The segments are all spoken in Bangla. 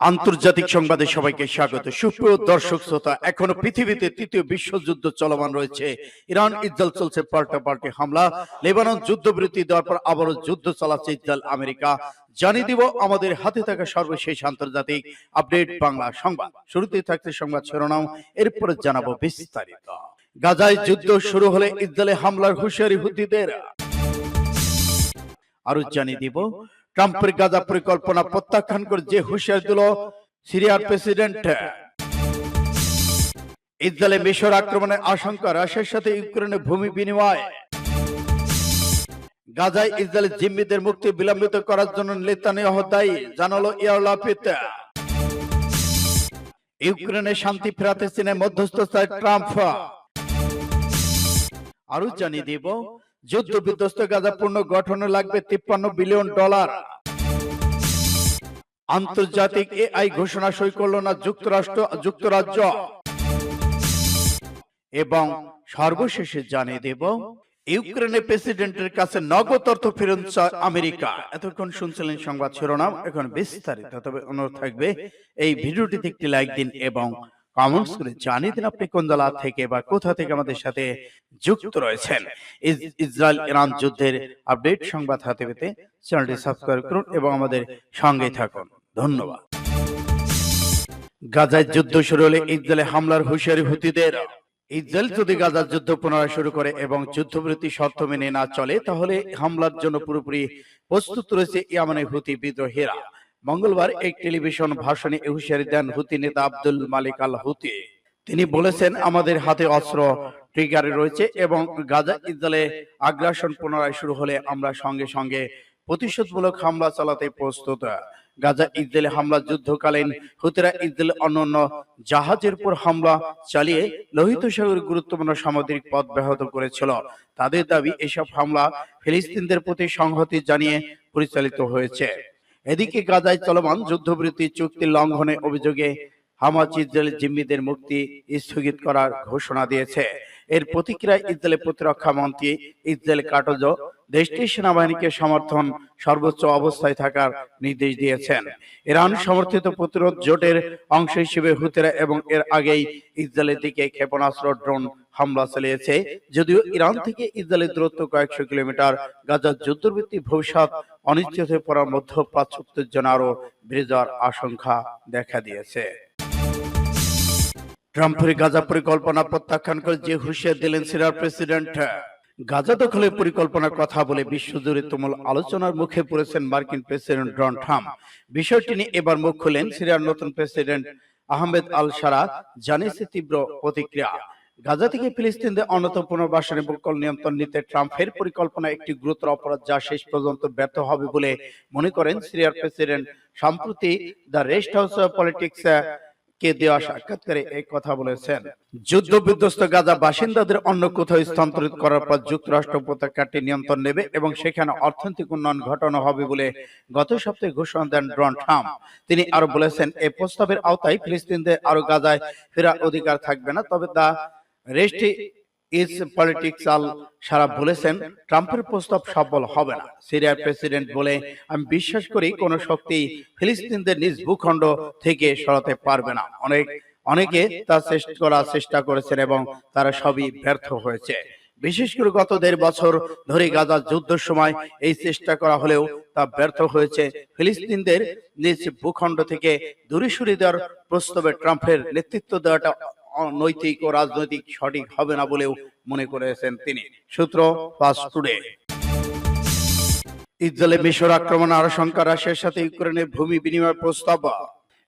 আন্তর্জাতিক সংবাদে সবাইকে স্বাগত। সুপ্রিয় দর্শক শ্রোতা এখনও পৃথিবীতে তৃতীয় বিশ্বযুদ্ধ চলমান রয়েছে। ইরান ইসরায়েল চলছে পাল্টা পাল্টে হামলা। লেবানন যুদ্ধবিরতি দেওয়ার পর আবারও যুদ্ধ চালাচ্ছে ইসরায়েল আমেরিকা। জানিয়ে দিব আমাদের হাতে থাকা সর্বশেষ আন্তর্জাতিক আপডেট বাংলা সংবাদ। শুরুতেই থাকছে সংবাদ শিরোনাম। এরপরে জানাব বিস্তারিত। গাজায় যুদ্ধ শুরু হলে ইসরায়েলে হামলার হুঁশিয়ারি হুতিদের আরও জানিয়ে দিব ট্রাম্পের গাজা পরিকল্পনা প্রত্যাখ্যান করে যে হুঁশিয়ার দিল সিরিয়ার প্রেসিডেন্ট। ইসরায়েলে মিশর আক্রমণের আশঙ্কা রাশিয়ার সাথে ইউক্রেনের ভূমি বিনিময়। গাজায় ইসরায়েলের জিম্মিদের মুক্তি বিলম্বিত করার জন্য নেতানিয়াহ দায়ী জানালো ইয়ার লাপিত ইউক্রেনে শান্তি ফেরাতে চীনের মধ্যস্থ চায় ট্রাম্প। আরও জানিয়ে দিব যুদ্ধ বিধ্বস্ত গাজা পূর্ণ গঠনে লাগবে তিপ্পান্ন বিলিয়ন ডলার। আন্তর্জাতিক এআই ঘোষণা সই করল না যুক্তরাষ্ট্র। যুক্তরাজ্য। এবং সর্বশেষে জানিয়ে দেব ইউক্রেনের প্রেসিডেন্টের কাছে নগদ অর্থ ফেরত চায় আমেরিকা। এতক্ষণ শুনছিলেন সংবাদ শিরোনাম এখন বিস্তারিত। তবে অনুরোধ থাকবে এই ভিডিওটিতে একটি লাইক দিন এবং কমেন্টস করে জানিয়ে দিন আপনি কোন জেলা থেকে বা কোথা থেকে আমাদের সাথে যুক্ত রয়েছেন? ইসরায়েল ইরান যুদ্ধের আপডেট সংবাদ হাতে পেতে চ্যানেলটি সাবস্ক্রাইব করুন এবং আমাদের সঙ্গে থাকুন। ধন্যবাদ। গাজায় যুদ্ধ শুরু হলে ইসরায়েলে হামলার হুঁশিয়ারি হুতিদের ইসরায়েল যদি গাজার যুদ্ধ পুনরায় শুরু করে এবং যুদ্ধবিরতি শর্ত মেনে না চলে তাহলে হামলার জন্য পুরোপুরি প্রস্তুত রয়েছে ইয়ামানের হুতি বিদ্রোহীরা। মঙ্গলবার এক টেলিভিশন ভাষণে এ হুঁশিয়ারি দেন হুতি নেতা আব্দুল মালিক আল হুতি তিনি বলেছেন, আমাদের হাতে অস্ত্র ট্রিগারে রয়েছে এবং গাজা ইসরায়েলে আগ্রাসন পুনরায় শুরু হলে আমরা সঙ্গে সঙ্গে প্রতিশোধমূলক হামলা চালাতে প্রস্তুত। গাজা ইসরায়েলে হামলা যুদ্ধকালীন হুতিরা ইসরায়েল অন্যান্য জাহাজের উপর হামলা চালিয়ে লোহিত সাগরের গুরুত্বপূর্ণ সামুদ্রিক পথ ব্যাহত করেছিল। তাদের দাবি, এসব হামলা ফিলিস্তিনদের প্রতি সংহতি জানিয়ে পরিচালিত হয়েছে। এদিকে গাজায় চলমান যুদ্ধবৃত্তি চুক্তি লঙ্ঘনের অভিযোগে হামাজ জেল জিম্মিদের মুক্তি স্থগিত করার ঘোষণা দিয়েছে। এর প্রতিক্রিয়ায় ইসরায়েলের প্রতিরক্ষা মন্ত্রী ইসরায়েল কাটজ দেশটির সেনাবাহিনীকে সমর্থন সর্বোচ্চ অবস্থায় থাকার নির্দেশ দিয়েছেন। ইরান সমর্থিত প্রতিরোধ জোটের অংশ হিসেবে হুতেরা এবং এর আগেই ইসরায়েলের দিকে ক্ষেপণাস্ত্র ড্রোন হামলা চালিয়েছে। যদিও ইরান থেকে ইসরায়েলের দূরত্ব কয়েকশো কিলোমিটার গাজার যুদ্ধবৃত্তি ভবিষ্যৎ অনিশ্চিত হয়ে পড়ার মধ্যপ্রাচ্য উত্তেজনা আরও বেড়ে যাওয়ার আশঙ্কা দেখা দিয়েছে। ট্রাম্পের গাজা পরিকল্পনা প্রত্যাখ্যান করে যে হুঁশিয়ার দিলেন সিরিয়ার প্রেসিডেন্ট, গাজা দখলের পরিকল্পনার কথা বলে বিশ্বজুড়ে তুমুল আলোচনার মুখে পড়েছেন মার্কিন প্রেসিডেন্ট ডোনাল্ড ট্রাম্প। বিষয়টি নিয়ে এবার মুখ খুলেন সিরিয়ার নতুন প্রেসিডেন্ট আহমেদ আল সারা জানিয়েছে তীব্র প্রতিক্রিয়া। গাজা থেকে ফিলিস্তিনদের অন্যতম পুনর্বাসন এবং কল নিয়ন্ত্রণ নিতে ট্রাম্পের পরিকল্পনা একটি গুরুতর অপরাধ যা শেষ পর্যন্ত ব্যর্থ হবে বলে মনে করেন সিরিয়ার প্রেসিডেন্ট। সম্প্রতি the rest house of politics কে দেওয়া সাক্ষাৎকারে এই কথা বলেছেন। যুদ্ধ বিধ্বস্ত গাজা বাসিন্দাদের অন্য কোথাও স্থানান্তরিত করার পর যুক্তরাষ্ট্র উপত্যকাটি নিয়ন্ত্রণ নেবে এবং সেখানে অর্থনৈতিক উন্নয়ন ঘটানো হবে বলে গত সপ্তাহে ঘোষণা দেন ডোনাল্ড ট্রাম্প। তিনি আরও বলেছেন এই প্রস্তাবের আওতায় ফিলিস্তিনদের আরও গাজায় ফেরার অধিকার থাকবে না, তবে তা rest is politics al Sharaa বলেছেন ট্রাম্পের প্রস্তাব সফল হবে না। সিরিয়ার প্রেসিডেন্ট বলে আমি বিশ্বাস করি কোন শক্তি ফিলিস্তিনদের নিজ ভূখণ্ড থেকে সরাতে পারবে না। অনেক, অনেকে তা চেষ্টা করার চেষ্টা করেছেন এবং তারা সবই ব্যর্থ হয়েছে। বিশেষ করে গত দেড় বছর ধরে গাজা যুদ্ধের সময় এই চেষ্টা করা হলেও তা ব্যর্থ হয়েছে। ফিলিস্তিনদের নিজ ভূখণ্ড থেকে দূরে সরিয়ে দেওয়ার প্রস্তাবে ট্রাম্পের নেতৃত্ব দেওয়াটা নৈতিক ও রাজনৈতিক সঠিক হবে না বলেও মনে করেছেন তিনি। সূত্র ফাস্ট টুডে ইসরায়েলে মিশর আক্রমণ আশঙ্কা রাশিয়ার সাথে ইউক্রেনের ভূমি বিনিময় প্রস্তাব।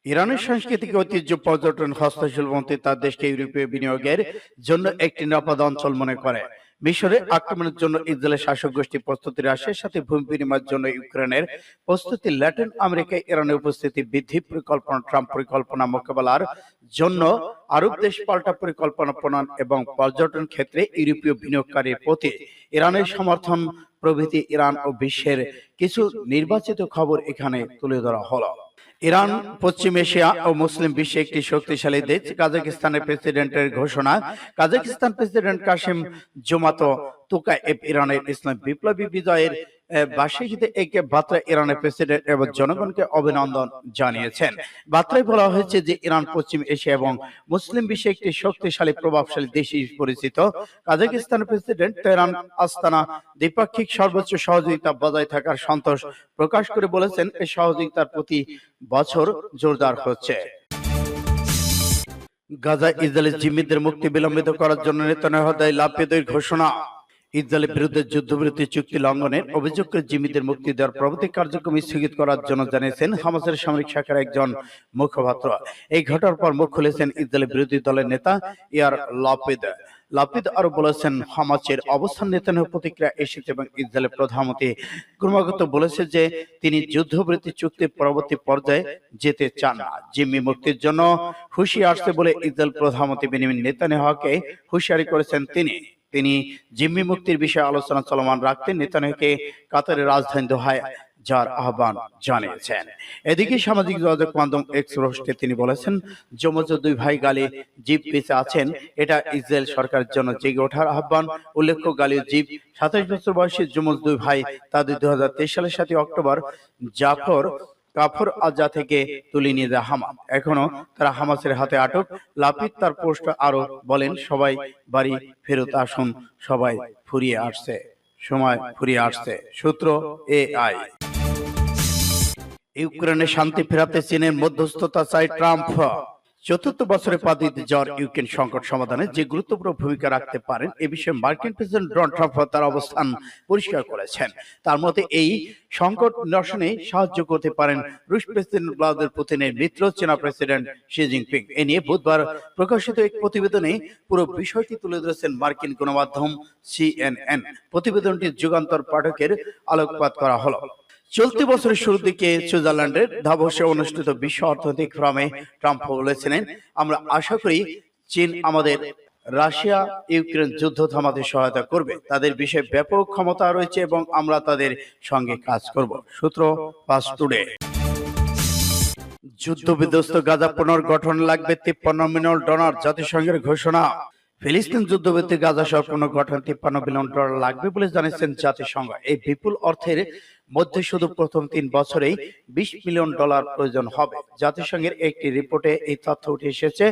ইরানের সাংস্কৃতিক ঐতিহ্য পর্যটন হস্তশিল্প মন্ত্রী তার দেশকে ইউরোপীয় বিনিয়োগের জন্য একটি নিরাপদ অঞ্চল মনে করে। মিশরে আক্রমণের জন্য ইসরায়েলের শাসক গোষ্ঠী প্রস্তুতি রাশিয়ার সাথে ভূমি বিনিময়ের জন্য ইউক্রেনের প্রস্তুতি ল্যাটিন আমেরিকায় ইরানের উপস্থিতি বৃদ্ধি পরিকল্পনা ট্রাম্প পরিকল্পনা মোকাবেলার জন্য আরব দেশ পাল্টা পরিকল্পনা প্রণয়ন এবং পর্যটন ক্ষেত্রে ইউরোপীয় বিনিয়োগকারীর প্রতি ইরানের সমর্থন প্রভৃতি ইরান ও বিশ্বের কিছু নির্বাচিত খবর এখানে তুলে ধরা হলো। ইরান, পশ্চিম এশিয়া ও মুসলিম বিশ্বে একটি শক্তিশালী দেশ। কাজাকিস্তানের প্রেসিডেন্টের ঘোষণা Kazakhstan president Kassym Jomart Tokayev ইরানের ইসলাম বিপ্লবী বিজয়ের বার্ষিকীতে ইরানের প্রেসিডেন্ট এবং জনগণকে অভিনন্দন জানিয়েছেন। বলা হয়েছে যে ইরান, পশ্চিম এশিয়া এবং মুসলিম বিশ্বে একটি শক্তিশালী, প্রভাবশালী দেশ পরিচিত। কাজাকিস্তানের প্রেসিডেন্ট তেহরান আস্তানা দ্বিপাক্ষিক সর্বোচ্চ সহযোগিতা বজায় থাকার সন্তোষ প্রকাশ করে বলেছেন এই সহযোগিতার প্রতি বছর জোরদার হচ্ছে। গাজা ইসরায়েলের জিম্মিদের মুক্তি বিলম্বিত করার জন্য নেতানিয়াহু লাভেদের ঘোষণা। ইসরায়েলের বিরুদ্ধে যুদ্ধবিরতি চুক্তি লঙ্ঘনের অভিযোগ করে জিম্মিদের মুক্তি দেওয়ার প্রভৃতি কার্যক্রম স্থগিত করার জন্য জানিয়েছেন হামাসের সামরিক শাখার একজন মুখপাত্র। এই ঘটনার পর মুখ খুলেছেন ইসরায়েলের বিরোধী দলের নেতা ইয়ার লাপিদ। লাপিদ আরও বলেছেন, হামাসের অবস্থান নেতানিয়াহু প্রতিক্রিয়া এসেছে এবং ইসরায়েলের প্রধানমন্ত্রী ক্রমাগত বলেছে যে তিনি যুদ্ধবিরতি চুক্তির পরবর্তী পর্যায়ে যেতে চান না। জিম্মি মুক্তির জন্য হুঁশিয়ার আসছে বলে ইসরায়েল প্রধানমন্ত্রী বেনিমিন নেতানিয়াহুকে হুঁশিয়ারি করেছেন তিনি। তিনি জিম্মি মুক্তির বিষয়ে আলোচনা চলমান রাখতে নেতানিয়াহুকে কাতারের রাজধানী দোহায় যার আহ্বান জানিয়েছেন। এদিকে সামাজিক যোগাযোগ মাধ্যম এক্স তিনি বলেছেন, যমজ দুই ভাই গালি জিপ বেঁচে আছেন, এটা ইসরায়েল সরকারের জন্য জেগে ওঠার আহ্বান। উল্লেখ্য, গালি জিপ সাতাশ বছর বয়সী যমজ দুই ভাই তাদের দুই হাজার তেইশ সালের সাথে অক্টোবর জাফর কাফর আজা থেকে তুলে নিয়ে যায় হামাস এখনও তারা হামাসের হাতে আটক। লাপিত তার পোস্ট আরও বলেন, সবাই বাড়ি ফেরত আসুন, সবাই ফুরিয়ে আসছে। সময় ফুরিয়ে আসছে। সূত্র এ আই ইউক্রেনে শান্তি ফেরাতে চীনের মধ্যস্থতা চায় ট্রাম্প। চতুর্থ বছরে পা দিতে যাওয়ার ইউক্রেন সংকট সমাধানে যে গুরুত্বপূর্ণ ভূমিকা রাখতে পারেন, এ বিষয়ে মার্কিন প্রেসিডেন্ট ডোনাল্ড ট্রাম্প তার অবস্থান পরিষ্কার করেছেন। তার মতে, এই সংকট নিরসনে সাহায্য করতে পারেন রুশ প্রেসিডেন্ট ভ্লাদিমির পুতিনের মিত্র চীনা প্রেসিডেন্ট শি জিনপিং। এ নিয়ে বুধবার প্রকাশিত এক প্রতিবেদনে পুরো বিষয়টি তুলে ধরেছেন মার্কিন গণমাধ্যম সিএনএন প্রতিবেদনটি যুগান্তর পাঠকের আলোকপাত করা হলো। চলতি বছরের শুরুর দিকে সুইজারল্যান্ডের দাভোসে অনুষ্ঠিত বিশ্ব অর্থনৈতিক ফোরামে ট্রাম্প বলেছিলেন আমরা আশা করি চীন আমাদের রাশিয়া ইউক্রেন যুদ্ধ থামাতে সহায়তা করবে। তাদের বিষয়ে ব্যাপক ক্ষমতা রয়েছে এবং আমরা তাদের সঙ্গে কাজ করব। সূত্র পাস টুডে। যুদ্ধ বিধ্বস্ত গাজা পুনর্গঠন লাগবে তিপ্পান্ন মিলিয়ন ডলার জাতিসংঘের ঘোষণা। ফিলিস্তিন যুদ্ধবিরতি গাজা সহ পুনর্গঠন তিপ্পান্ন বিলিয়ন ডলার লাগবে বলে জানিয়েছেন জাতিসংঘ। এই বিপুল অর্থের মধ্যে শুধু প্রথম তিন বছরেই বিশ মিলিয়ন ডলার প্রয়োজন হবে। জাতিসংঘের একটি রিপোর্টে এই তথ্য উঠে এসেছে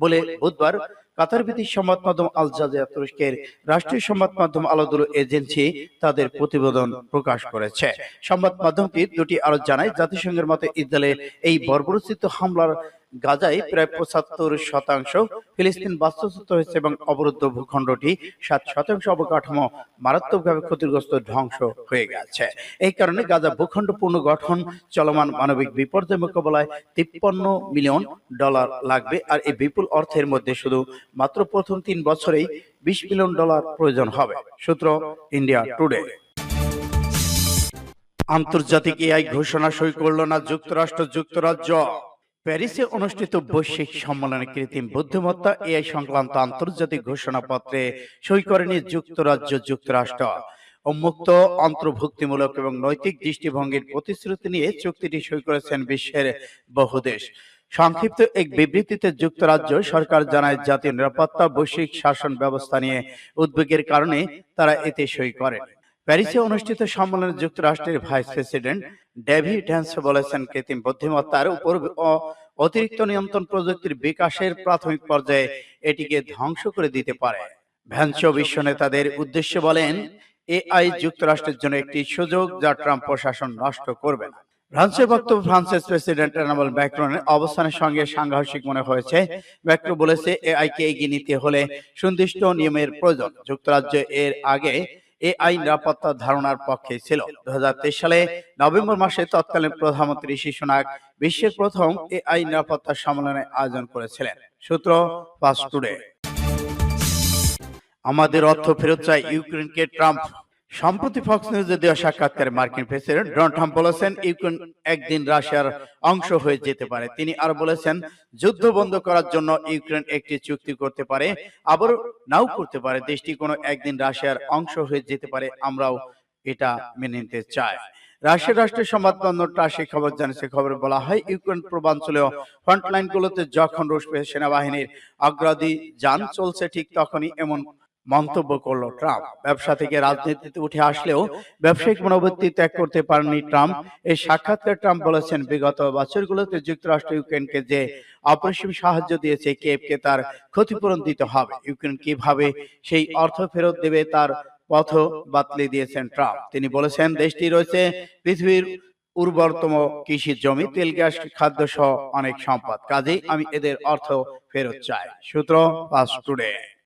বলে বুধবার কাতার ভিত্তিক সংবাদ মাধ্যম আল জাজিরা তুরস্কের রাষ্ট্রীয় সংবাদ মাধ্যম আলাদুল এজেন্সি তাদের প্রতিবেদন প্রকাশ করেছে। সংবাদ মাধ্যমটি দুটি আরও জানায়, জাতিসংঘের মতে ইসরায়েলে এই বর্বরচিত হামলার গাজায় প্রায় পঁচাত্তর শতাংশ ফিলিস্তিন বাস্তুচ্যুত হয়েছে এবং অবরুদ্ধ ভূখণ্ডটি সাত শতাংশ অবকাঠামো মারাত্মকভাবে ক্ষতিগ্রস্ত ধ্বংস হয়ে গেছে। এই কারণে গাজা ভূখণ্ড পুনর্গঠন চলমান মানবিক বিপর্যয় মোকাবেলায় তিপ্পান্ন মিলিয়ন ডলার লাগবে আর এই বিপুল অর্থের মধ্যে শুধু মাত্র প্রথম তিন বছরেই বিশ মিলিয়ন ডলার প্রয়োজন হবে সূত্র ইন্ডিয়া টুডে। আন্তর্জাতিক এআই ঘোষণা সই করল না যুক্তরাষ্ট্র যুক্তরাজ্য। প্যারিসে অনুষ্ঠিত বৈশ্বিক সম্মেলনে কৃত্রিম বুদ্ধিমত্তা এআই সংক্রান্ত আন্তর্জাতিক ঘোষণাপত্রে সই করেনি যুক্তরাজ্য যুক্তরাষ্ট্র উন্মুক্ত অন্তর্ভুক্তিমূলক এবং নৈতিক দৃষ্টিভঙ্গির প্রতিশ্রুতি নিয়ে চুক্তিটি সই করেছেন বিশ্বের বহু দেশ সংক্ষিপ্ত এক বিবৃতিতে যুক্তরাজ্য সরকার জানায় জাতীয় নিরাপত্তা বৈশ্বিক শাসন ব্যবস্থা নিয়ে উদ্বেগের কারণে তারা এতে সই করেন প্যারিসে অনুষ্ঠিত সম্মেলনে যুক্তরাষ্ট্রের ভাইস প্রেসিডেন্ট ডেভিড হ্যান্স বলেছেন কৃত্রিম বুদ্ধিমত্তার উপর অতিরিক্ত নিয়ন্ত্রণ প্রযুক্তির বিকাশের প্রাথমিক পর্যায়ে এটিকে ধ্বংস করে দিতে পারে। ভ্যান্স বিশ্ব নেতাদের উদ্দেশ্যে বলেন এআই যুক্তরাষ্ট্রের জন্য একটি সুযোগ যা ট্রাম্প প্রশাসন নষ্ট করবে না। ফ্রান্সের বক্তব্য ফ্রান্সের প্রেসিডেন্ট এনামল ম্যাক্রনের অবস্থানের সঙ্গে সাংঘর্ষিক মনে হয়েছে। ম্যাক্রো বলেছে এআই কে এগিয়ে নিতে হলে সুনির্দিষ্ট নিয়মের প্রয়োজন। যুক্তরাজ্য এর আগে এআই নিরাপত্তার ধারণার পক্ষে ছিল। দু হাজার তেইশ সালে নভেম্বর মাসে তৎকালীন প্রধানমন্ত্রী শিশু নাগ বিশ্বের প্রথম এই আইন নিরাপত্তা সম্মেলনে আয়োজন করেছিলেন। সূত্র ফাস্ট টুডে। আমাদের অর্থ ফেরত চাই ইউক্রেনকে ট্রাম্প। সম্প্রতি ফক্স নিউজে দেওয়া সাক্ষাৎকারে মার্কিন প্রেসিডেন্ট ডোনাল্ড ট্রাম্প বলেছেন, ইউক্রেন একদিন রাশিয়ার অংশ হয়ে যেতে পারে। তিনি আরও বলেছেন, যুদ্ধ বন্ধ করার জন্য ইউক্রেন একটি চুক্তি করতে পারে আবার নাও করতে পারে। দেশটি কোনো একদিন রাশিয়ার অংশ হয়ে যেতে পারে, আমরাও এটা মেনে নিতে চাই। রাশিয়ার রাষ্ট্রীয় সংবাদ মাধ্যম টাসি খবর জানিয়েছে। খবরে বলা হয়, ইউক্রেন পূর্বাঞ্চলীয় ফ্রন্টলাইনগুলোতে যখন রুশ সেনাবাহিনীর অগ্রাধি যান চলছে, ঠিক তখনই এমন মন্তব্য করল ট্রাম্প। ব্যবসা থেকে রাজনীতিতে উঠে আসলেও ব্যবসায়িক মনোবৃত্তি ত্যাগ করতে পারেননি ট্রাম্প। এই সাক্ষাৎকারে ট্রাম্প বলেছেন, বিগত বছরগুলোতে যুক্তরাষ্ট্র ইউক্রেনকে যে অপরিসীম সাহায্য দিয়েছে, কিয়েভকে তার ক্ষতিপূরণ দিতে হবে। ইউক্রেন কীভাবে সেই অর্থ ফেরত দেবে তার পথ বাতলে দিয়েছেন ট্রাম্প। তিনি বলেছেন, দেশটি রয়েছে পৃথিবীর উর্বরতম কৃষি জমি, তেল, গ্যাস, খাদ্য সহ অনেক সম্পদ। কাজেই আমি এদের অর্থ ফেরত চাই। সূত্র পাস টুডে।